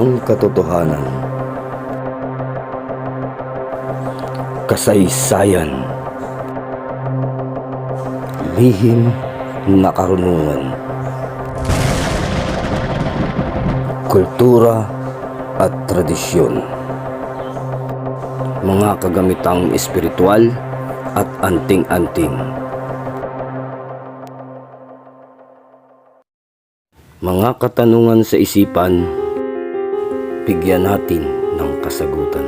ang katotohanan. Kasaysayan. Lihim na karunungan. Kultura at tradisyon. Mga kagamitang espiritual at anting-anting. Mga katanungan sa isipan, bigyan natin ng kasagutan.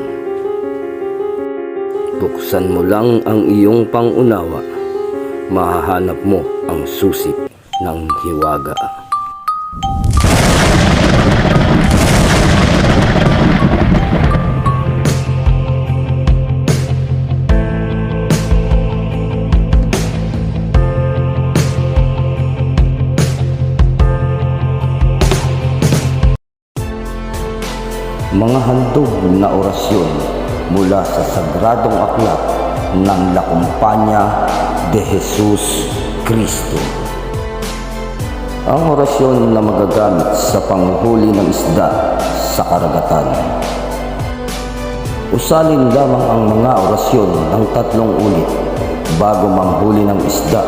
Buksan mo lang ang iyong pangunawa, mahahanap mo ang susi ng hiwaga. Mga handog na orasyon mula sa sagradong aklat ng La de Jesus Cristo. Ang orasyon na magagamit sa panghuli ng isda sa karagatan. Usalin lamang ang mga orasyon ng tatlong ulit bago manghuli ng isda.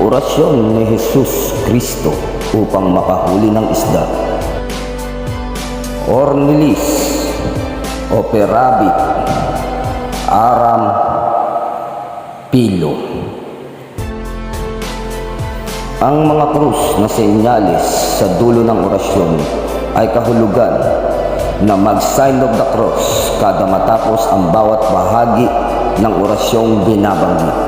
Orasyon ni Jesus Cristo upang makahuli ng isda. Ornilis, Operabit, Aram, Pilo. Ang mga krus na senyales sa dulo ng orasyon ay kahulugan na mag-sign of the cross kada matapos ang bawat bahagi ng orasyong binabanggit.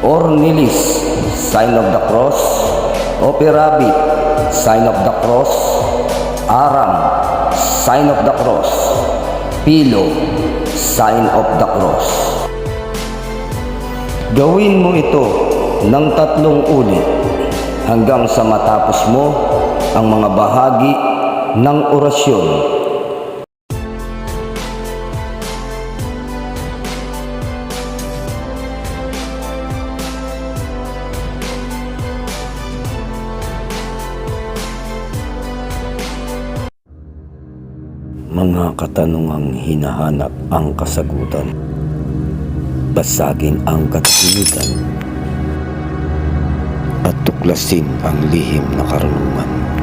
Ornilis, sign of the cross, Operabit, sign of the cross, Aram, sign of the cross, Pilo, sign of the cross. Gawin mo ito ng tatlong ulit hanggang sa matapos mo ang mga bahagi ng orasyon. Mga katanungang hinahanap ang kasagutan. Basagin ang katahimikan at tuklasin ang lihim na karunungan.